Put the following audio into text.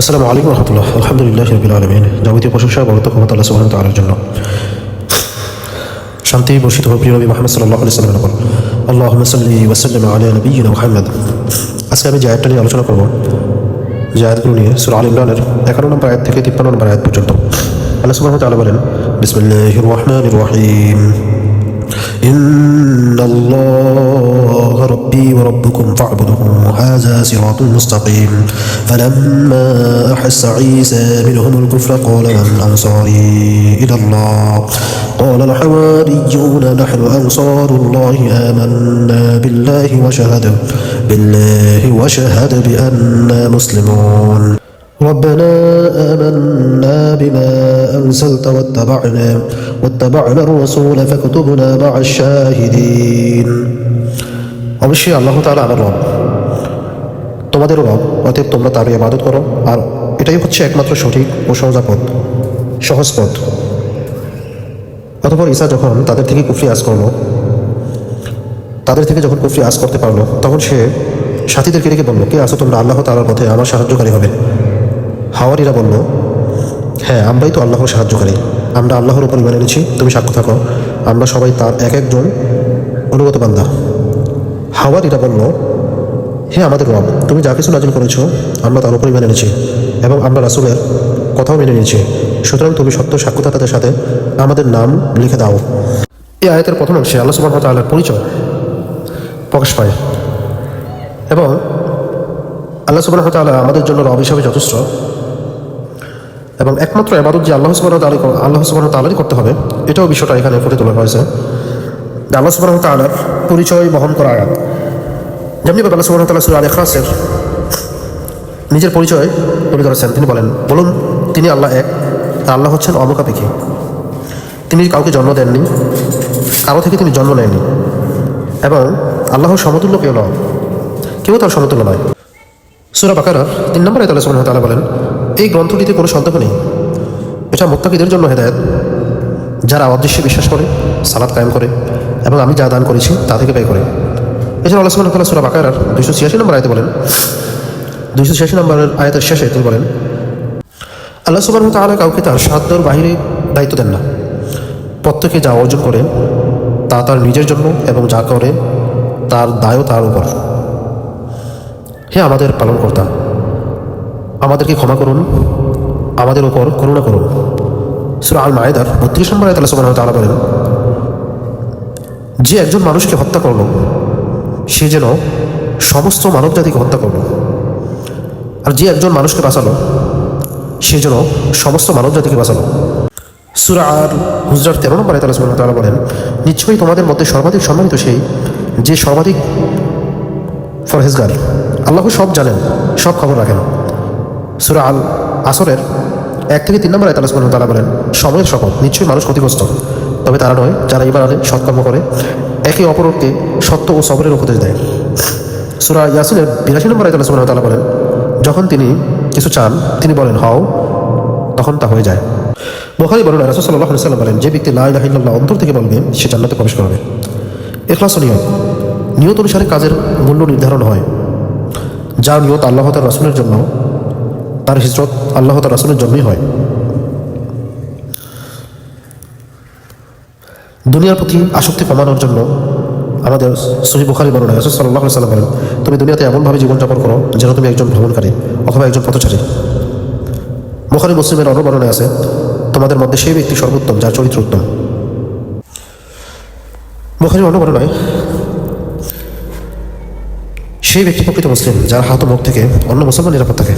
আসসালামু আলাইকুম রহমতুল্লাহ, আলহামদুলিল্লাহ রবিল আলমিন। যাবতীয় প্রশংসা বরত ক্ষমতা আল্লাহ সুবাহ তালার জন্য। শান্তি বর্ষিত হোক, প্রিয় নবী মোহাম্মদ সাল্লাহ আলি সাল্লামের উপর। আল্লাহ সাল্লি ওয়াসাল্লাম আলিয়া নবীন মোহাম্মদ। আজকে আমি আয়াতটা নিয়ে আলোচনা করব, যে আয়াতগুলো নিয়ে সুর আল ইমরানের একান্ন নম্বর আয়াত থেকে তিপ্পান্ন নম্বর আয়াত পর্যন্ত। আল্লাহ সুবাহ তালা বলেন বিসমুল্লাহ রহমান রহিম। إن الله ربي وربكم فاعبدوه هذا صراط مستقيم. فلما أحس عيسى منهم الكفر قال من أنصاري إلى الله؟ قال الحواريون نحن أنصار الله آمنا بالله وشهد بالله وشهد بأننا مسلمون. ربنا آمنا بما أنزلت واتبعنا واتبعنا الرسول فاكتبنا مع الشاهدين অবশ্যই আল্লাহ তাআলা আমার রব তোমাদের রব অতএব তোমরা তারই ইবাদত করো আর এটাই হচ্ছে একমাত্র সঠিক ও সহজা পথ সহজ পথ অতপর ঈসা যখন তাদের থেকে কুফরি আজ করলো তাদের থেকে যখন কুফরি আজ করতে পারলো তখন সে সাথীদেরকে ডেকে বললো কে আসো তোমরা আল্লাহ তাআলার পথে আমার সাহায্যকারী হবে হাওয়ারিরা বলল হ্যাঁ আমরাই তো আল্লাহর সাহায্যকারী। আমরা আল্লাহর উপর ইমান এনেছি। তুমি সাক্ষ্য থাকো। আমরা সবাই তার এক একজন অনুগত বান্দা। হাওয়ারিরা বলল, হে আমাদের রব, তুমি যা কিছু নাজিল করেছ, আমরা তার উপর ইমান এনেছি এবং আমরা রাসুলের কথাও মেনে নিয়েছি। সুতরাং তুমি সত্য সাক্ষ্যদাতাদের সাথে আমাদের নাম লিখে দাও। এই আয়তের প্রথম অংশে আল্লাহ সুবাহ তাল্লাহর পরিচয় প্রকাশ পায়। এবং আল্লাহ সুবাহ তাল্লাহ আমাদের জন্য রব হিসাবে যথেষ্ট। এবং একমাত্র এবাদত যে আল্লাহ সুবাহ তালী আল্লাহ সুবাহ তালারই করতে হবে, এটাও বিষয়টা এখানে ফুটে তোলা হয়েছে। আল্লাহ সুবাহ তালার পরিচয় বহন করা আয়াত। যেমনিভাবে আল্লাহ সুবাহ তাল্লাহ সুর আল এখলাসের নিজের পরিচয় তুলে ধরেছেন, তিনি বলেন, বলুন, তিনি আল্লাহ এক আল্লাহ হচ্ছেন অমুখাপেক্ষী। তিনি কাউকে জন্ম দেননি, কারও থেকে তিনি জন্ম নেননি, এবং আল্লাহর সমতুল্য কেউ নয়, কেউ তার সমতুল্য নয়। সুরা বাকারার তিন নম্বরে আয়তাল্লাহ সুবাহ তালা বলেন এই গ্রন্থটিতে কোনো সন্দেহ নেই। এটা মোত্তাকিদের জন্য হেদায়ত। যারা অদৃশ্যে বিশ্বাস করে সালাদ কায়েম করে এবং আমি যা দান করেছি তা থেকে ব্যয় করে। এছাড়া আল্লাহ তাল্লাহ সুরা বাকারার দুইশো ছিয়াশি নম্বর আয়তে বলেন, দুইশো ছিয়াশি নম্বরের আয়াতের শেষে তিনি বলেন, আল্লাহ সুবাহ তাহলে কাউকে তার সাধ্যর বাহিরে দায়িত্ব দেন না। প্রত্যেকে যা অর্জন করে, তা তার নিজের জন্য এবং যা করে, তার দায়ও তার উপর। হে আমাদের পালনকর্তা আমাদেরকে ক্ষমা করুন, আমাদের উপর করুণা করুন। সুরা আল মায়েদার বত্রিশ নম্বর আয়তাল্লাহ সুবাহ তালা বলেন, যে একজন মানুষকে হত্যা করল, সে যেন সমস্ত মানব জাতিকে হত্যা করল। আর যে একজন মানুষকে বাঁচালো, সে যেন সমস্ত মানব জাতিকে বাঁচালো। সুরা আর হুজরার তেরো নম্বর আয়তাল্লাহ সুবাহ তালা বলেন, নিশ্চয়ই তোমাদের মধ্যে সর্বাধিক সম্মানিত সেই, যে সর্বাধিক ফরহেজগার আল্লাহ সব জানেন, সব খবর রাখেন। সুরা আল আসরের এক থেকে তিন নম্বর আয়তাল্লাহ সুবাহ তালা বলেন, সময়ের শপথ নিশ্চয়ই মানুষ ক্ষতিগ্রস্ত। তবে তারা নয়, যারা এবার আনে, সৎকর্ম করে, একে অপরকে সত্য ও সবরের উপদেশ দেয়। সুরা ইয়াসিনের বিরাশি নম্বর আয়তাল্লাহ সুবাহ তালা বলেন, যখন তিনি কিছু চান, তিনি বলেন, হও, তখন তা হয়ে যায়। বোখারি বলেন রাসুল সাল্লাহ সাল্লাম বলেন, যে ব্যক্তি লাহ ইল্লাহ অন্তর থেকে বলবে, সে জান্নাতে প্রবেশ করবে। এখলাস নিয়ত নিয়ত অনুসারে কাজের মূল্য নির্ধারণ হয়। যার নিয়ত আল্লাহ তার রাসুলের জন্য তার হিজরত আল্লাহ তার রাসুলের জন্যই হয়। দুনিয়ার প্রতি আসক্তি কমানোর জন্য আমাদের সহি বুখারি বর্ণনা রাসুল সাল্লাহ সাল্লাম বলেন, তুমি দুনিয়াতে এমনভাবে জীবনযাপন করো যেন তুমি একজন ভ্রমণকারী অথবা একজন পথচারী। বুখারি মুসলিমের অন্য বর্ণনায় আছে, তোমাদের মধ্যে সেই ব্যক্তি সর্বোত্তম যার চরিত্র উত্তম। বুখারির অন্য বর্ণনায়, সেই ব্যক্তি প্রকৃত মুসলিম যার হাত মুখ থেকে অন্য মুসলমান নিরাপদ থাকে।